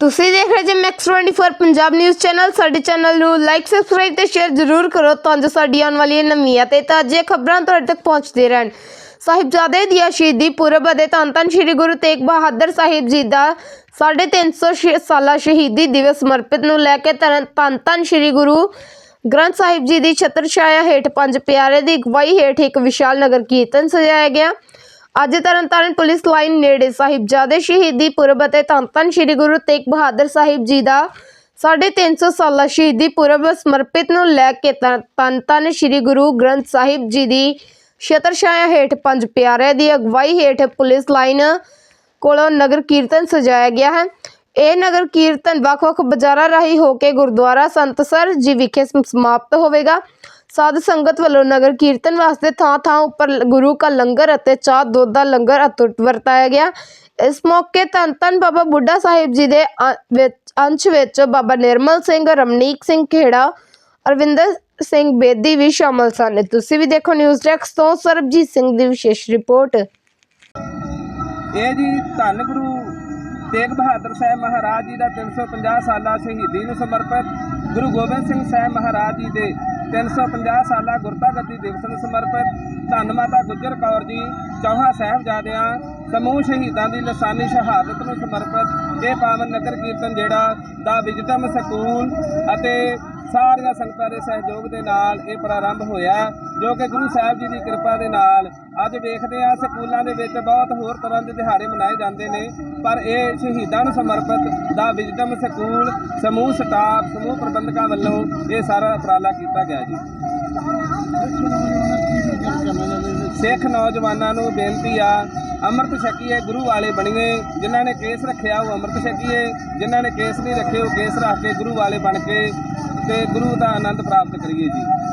ਤੁਸੀਂ ਦੇਖ ਰਹੇ ਜੀ ਮੈਕਸ 24 ਪੰਜਾਬ ਨਿਊਜ਼ ਚੈਨਲ ਸਾਡੇ ਚੈਨਲ ਨੂੰ ਲਾਈਕ ਸਬਸਕ੍ਰਾਈਬ ਤੇ ਸ਼ੇਅਰ ਜ਼ਰੂਰ ਕਰੋ ਤਾਂ ਜੋ ਸਾਡੀ ਆਉਣ ਵਾਲੀਆਂ ਨਵੀਆਂ ਤੇ ਤਾਜ਼ੀਆਂ ਖਬਰਾਂ ਤੁਹਾਡੇ ਤੱਕ ਪਹੁੰਚਦੇ ਰਹਿਣ। ਸਾਹਿਬਜ਼ਾਦੇ ਦੀ ਸ਼ਹੀਦੀ ਪੁਰਬ ਅਤੇ ਧੰਨ ਧੰਨ ਸ੍ਰੀ ਗੁਰੂ ਤੇਗ ਬਹਾਦਰ ਸਾਹਿਬ ਜੀ ਦਾ 350 ਸਾਲਾ ਸ਼ਹੀਦੀ ਦਿਵਸ ਸਮਰਪਿਤ ਨੂੰ ਲੈ ਕੇ ਧੰਨ ਧੰਨ ਧੰਨ ਸ੍ਰੀ ਗੁਰੂ ਗ੍ਰੰਥ ਸਾਹਿਬ ਜੀ ਦੀ ਛਤਰ ਛਾਇਆ ਹੇਠ ਪੰਜ ਪਿਆਰੇ ਦੀ ਅਗਵਾਈ ਹੇਠ ਇੱਕ ਵਿਸ਼ਾਲ ਨਗਰ ਕੀਰਤਨ ਸਜਾਇਆ ਗਿਆ। ਅੱਜ ਤਰਨਤਾਰਨ ਪੁਲਿਸ ਲਾਈਨ ਨੇੜੇ ਸਾਹਿਬਜ਼ਾਦੇ ਸ਼ਹੀਦੀ ਪੁਰਬ ਅਤੇ ਧੰਨ ਧੰਨ ਸ੍ਰੀ ਗੁਰੂ ਤੇਗ ਬਹਾਦਰ ਸਾਹਿਬ ਜੀ ਦਾ 350 ਸਾਲਾ ਸ਼ਹੀਦੀ ਪੁਰਬ ਸਮਰਪਿਤ ਨੂੰ ਲੈ ਕੇ ਧੰਨ ਧੰਨ ਧੰਨ ਸ੍ਰੀ ਗੁਰੂ ਗ੍ਰੰਥ ਸਾਹਿਬ ਜੀ ਦੀ ਛਤਰ ਛਾਇਆ ਹੇਠ ਪੰਜ ਪਿਆਰਿਆਂ ਦੀ ਅਗਵਾਈ ਹੇਠ ਪੁਲਿਸ ਲਾਈਨ ਕੋਲੋਂ ਨਗਰ ਕੀਰਤਨ ਸਜਾਇਆ ਗਿਆ ਹੈ। ਇਹ ਨਗਰ ਕੀਰਤਨ ਵੱਖ-ਵੱਖ ਬਾਜ਼ਾਰਾਂ ਰਾਹੀਂ ਹੋ ਕੇ ਗੁਰਦੁਆਰਾ ਸੰਤਸਰ ਜੀ ਵਿਖੇ ਸਮਾਪਤ ਹੋਵੇਗਾ। ਸਾਧ ਸੰਗਤ ਵੱਲੋਂ ਨਗਰ ਕੀਰਤਨ ਵਾਸਤੇ ਥਾਂ-ਥਾਂ ਉੱਪਰ ਗੁਰੂ ਕਾ ਲੰਗਰ ਅਤੇ ਚਾਹ ਦੁੱਧ ਦਾ ਲੰਗਰ ਅਤੁੱਟ ਵਰਤਾਇਆ ਗਿਆ। ਇਸ ਮੌਕੇ ਧੰਨ ਧੰਨ ਬਾਬਾ ਬੁੱਢਾ ਸਾਹਿਬ ਜੀ ਦੇ ਅੰਸ਼ ਵਿੱਚ ਬਾਬਾ ਨਿਰਮਲ ਸਿੰਘ, ਰਮਨੀਕ ਸਿੰਘ ਖੇੜਾ, ਅਰਵਿੰਦਰ ਸਿੰਘ ਬੇਦੀ ਵੀ ਸ਼ਾਮਲ ਸਨ। ਤੁਸੀਂ ਵੀ ਦੇਖੋ ਨਿਊਜ਼ ਡੈਸਕ ਤੋਂ ਸਰਬਜੀਤ ਸਿੰਘ ਦੀ ਵਿਸ਼ੇਸ਼ ਰਿਪੋਰਟ। ਇਹ ਜੀ ਧੰਨ ਗੁਰੂ ਤੇਗ ਬਹਾਦਰ ਸਾਹਿਬ ਮਹਾਰਾਜ ਜੀ ਦਾ 350 ਸਾਲਾ ਸ਼ਹੀਦੀ ਨੂੰ ਸਮਰਪਿਤ ਗੁਰੂ ਗੋਬਿੰਦ ਸਿੰਘ ਸਾਹਿਬ ਮਹਾਰਾਜ ਜੀ ਦੇ 350 ਸਾਲਾ ਗੁਰਤਾ ਗੱਦੀ ਦਿਵਸ ਨੂੰ ਸਮਰਪਿਤ ਧੰਨ ਮਾਤਾ ਗੁੱਜਰ ਕੌਰ ਜੀ, ਚੌਹਾਂ ਸਾਹਿਬਜ਼ਾਦਿਆਂ, ਸਮੂਹ ਸ਼ਹੀਦਾਂ ਦੀ ਲਸਾਨੀ ਸ਼ਹਾਦਤ ਨੂੰ ਸਮਰਪਿਤ ਇਹ ਪਾਵਨ ਨਗਰ ਕੀਰਤਨ ਜਿਹੜਾ ਦਾ ਵਿਜਟਮ ਸਕੂਲ ਅਤੇ ਸਾਰੀਆਂ ਸੰਗਤਾਂ ਦੇ ਸਹਿਯੋਗ ਦੇ ਨਾਲ ਇਹ ਪ੍ਰਾਰੰਭ ਹੋਇਆ, ਜੋ ਕਿ ਗੁਰੂ ਸਾਹਿਬ ਜੀ ਦੀ ਕਿਰਪਾ ਦੇ ਨਾਲ ਅੱਜ ਵੇਖਦੇ ਆ ਸਕੂਲਾਂ ਦੇ ਵਿੱਚ ਬਹੁਤ ਹੋਰ ਤਰ੍ਹਾਂ ਦੇ ਦਿਹਾੜੇ ਮਨਾਏ ਜਾਂਦੇ ਨੇ। ਪਰ ਇਹ ਸ਼ਹੀਦਾਂ ਨੂੰ ਸਮਰਪਿਤ ਦਾ ਵਿਜਡਮ ਸਕੂਲ, ਸਮੂਹ ਸਟਾਫ, ਸਮੂਹ ਪ੍ਰਬੰਧਕਾਂ ਵੱਲੋਂ ਇਹ ਸਾਰਾ ਉਪਰਾਲਾ ਕੀਤਾ ਗਿਆ ਜੀ। ਸਿੱਖ ਨੌਜਵਾਨਾਂ ਨੂੰ ਬੇਨਤੀ ਆ, ਅੰਮ੍ਰਿਤ ਛਕੀਏ, ਗੁਰੂ ਵਾਲੇ ਬਣੀਏ। ਜਿਨ੍ਹਾਂ ਨੇ ਕੇਸ ਰੱਖਿਆ, ਉਹ ਅੰਮ੍ਰਿਤ ਛਕੀਏ। ਜਿਨ੍ਹਾਂ ਨੇ ਕੇਸ ਨਹੀਂ ਰੱਖੇ, ਉਹ ਕੇਸ ਰੱਖ ਕੇ ਗੁਰੂ ਵਾਲੇ ਬਣ ਕੇ ਤੇ ਗੁਰੂ ਦਾ ਆਨੰਦ ਪ੍ਰਾਪਤ ਕਰੀਏ ਜੀ।